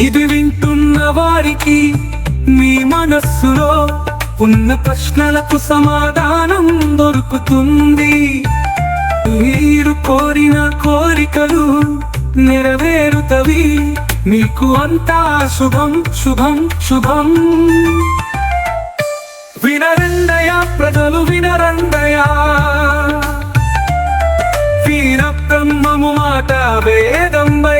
ఇది వింటున్న వారికి మీ మనస్సులో ఉన్న ప్రశ్నలకు సమాధానం దొరుకుతుంది. మీరు కోరిన కోరికలు నెరవేరుతవి. మీకు అంతా శుభం శుభం శుభం. వినరందయ ప్రజలు వినరందయ వీర బ్రహ్మము మాట వేదంబై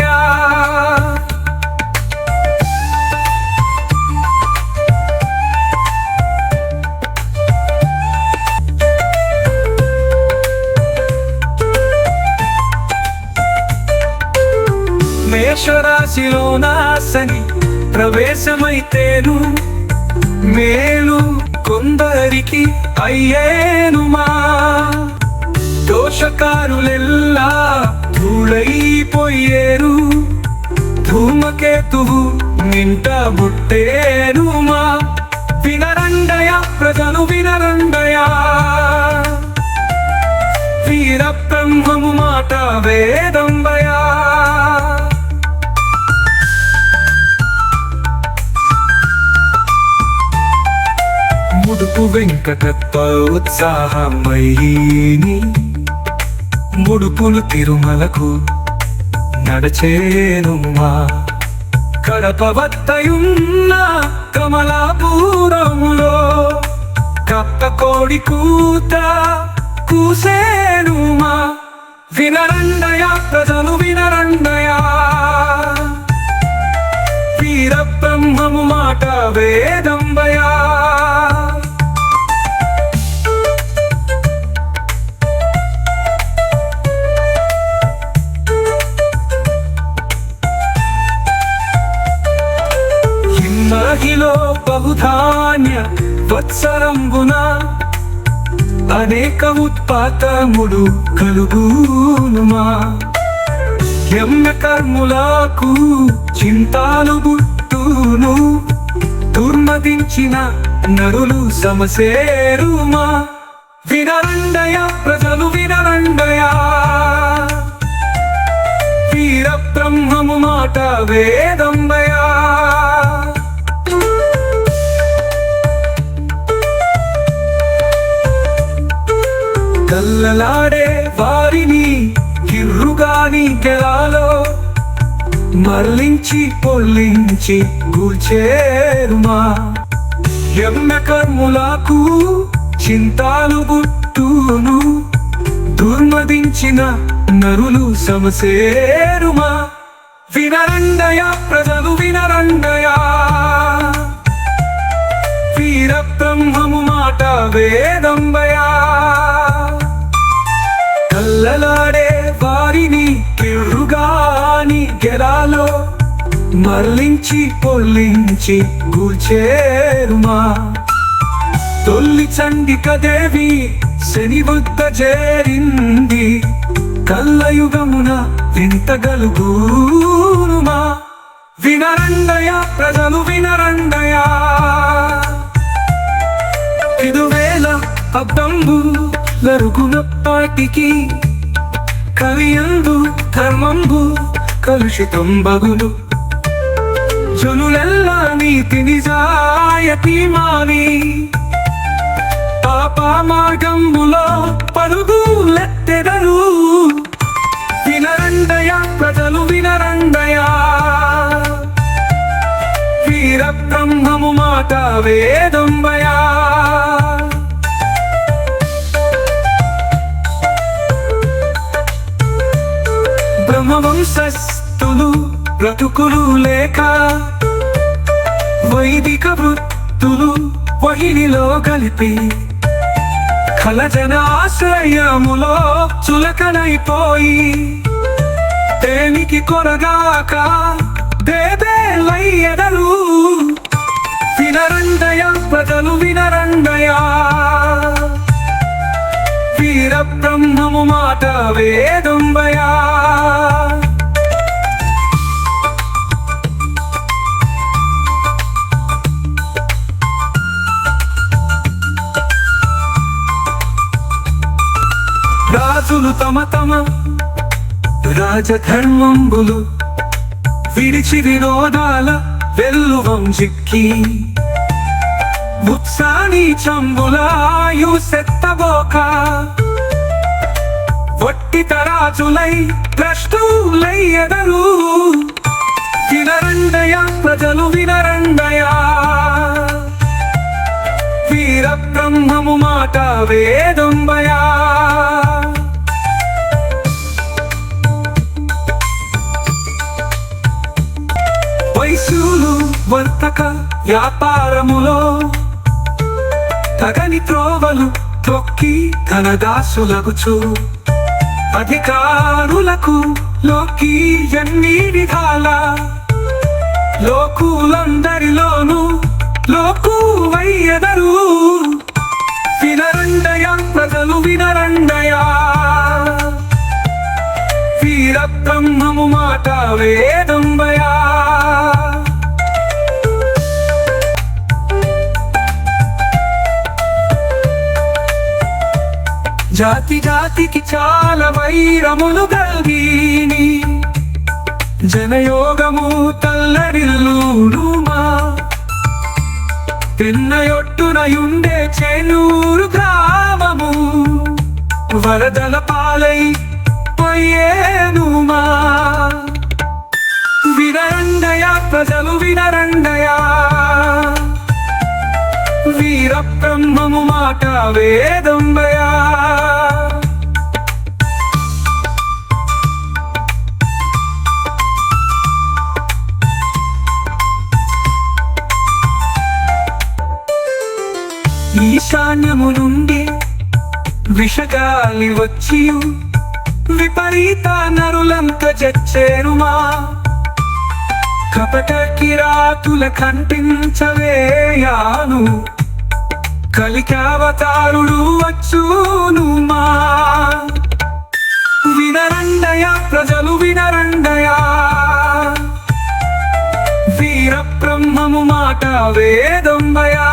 మేషరాశిలో నాశని ప్రవేశమైతేను. మేలు కొందరికి అయ్యేనుమా. దోషకారులెల్లా ధూళైపోయేరు. ధూమకేతువు నింట బుట్టేనుమా. వినరండయ ప్రజలు వినరండయ. వీర బ్రహ్మము మాట వేదం. ముడుపు వెంకటత్వ ఉత్సాహమయ్యి ముడుపులు తిరుమలకు నడచేనుమా కడప వద్దయున్న కమలాపురములో కప్ప కోడి కూత కూసేనుమా వినరండయ ప్రజలు వినరండయా. వీర బ్రహ్మము మాట వేదంబయా. బహుధాన్య వత్సరంబున అనేక ఉత్పాతములు కలుగునుమా. యమ్య కర్ములకు చింతాలు బుట్టును దుర్మదించిన నరులు సమసేరుమా. వినరండయ ప్రజలు వినరండయా. వీర బ్రహ్మము మాట వేదం అల్లలాడే వారిని కిర్రుగాని గెలాలో మరలించి పొల్లించి కూర్చేరుమా యజ్ఞ కర్ములకు చింతాలు బుట్టును దుర్మదించిన నరులు సమసేరుమా? వినరండయ ప్రజలు వినరండయా? వీర బ్రహ్మము మాట వేదంబయా? అల్లలాడే వారిని కిర్రుగాని గెలాలో మరలించి పొల్లించి కూర్చేరుమా తొల్లి చండిక దేవి శని వద్ద చేరింది కల్లయుగమున వింతగలుగునుమా వినరండయ ప్రజలు వినరండయా. ఇదువేళ అబ్బంబు లరుగునప్పటికి కవియందు ధర్మంబు కలుషితం బగులు. జనులెల్లా నీతి నిజాయతి మాని పాప మార్గంబులో పరుగులెత్తెదరు వినరండయ ప్రజలు వినరండయ. వీర బ్రహ్మము మాట వేదంబయా. వంశస్థులు బ్రతుకులు లేక వైదిక వృత్తులు వహినిలో కలిపి కలజన ఆశ్రయములో చులకనైపోయి దేనికి కొరగాక దేదేలయ్యెదరు. వినరండయ ప్రజలు వినరంగయ వీర బ్రహ్మము మాట వేదంబయా. రాజులు తమ తమ రాజధర్మంబులు విడిచి వినోదాల వెల్లువం జిక్కి ఉత్సాని చంబులాయు సెత్తబోక వట్టి తరాజులై ద్రష్టులై ఎదరు. వినరండయ ప్రజలు వినరండయ. వీర బ్రహ్మము మాట వేదంబయా. వర్తక వ్యాపారములో తగని త్రోవలు తొక్కి ధనదాసులగుచు అధికారులకు లోకి ఎన్ని విధాల? లోకులందరిలోనూ లోకు వయ్యదరు వినరండయ ప్రజలు వినరండయా? వీర బ్రహ్మము మాట వే జాతి జాతికి చాలా వైరములు గల్గీని జనయోగము తల్లడిల్లుమా తిన్నయొట్టునయుండే చెనూరు గ్రామము. వరదల పాలై పోయేనుమా వినరండయా ప్రజలు వినరండయా. వీర బ్రహ్మము మాట వేదంబయా ఈశాన్యము నుండి విషగాలి వచ్చి విపరీత నరులంత చచ్చేరుమా కపట కిరాతుల కంటించవేయాను కలికావతారుడు వచ్చును మా. వినరండయ ప్రజలు వినరండయ. వీర బ్రహ్మము మాట వేదంబయా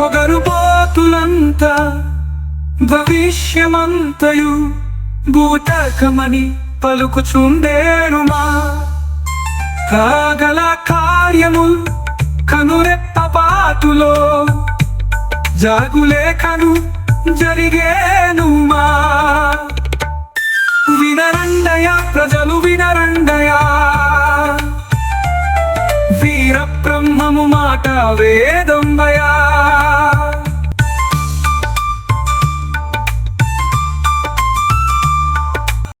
పొగరు పోతులంతా భవిష్యమంతయు. భూతకమని పలుకుచుండేరుమా కాగల కార్యము కనురెప్పపాటులో జాగులేఖను జరిగేనుమా. వినరండయ ప్రజలు వినరండయ. వీర బ్రహ్మము మాట వేదంబయా.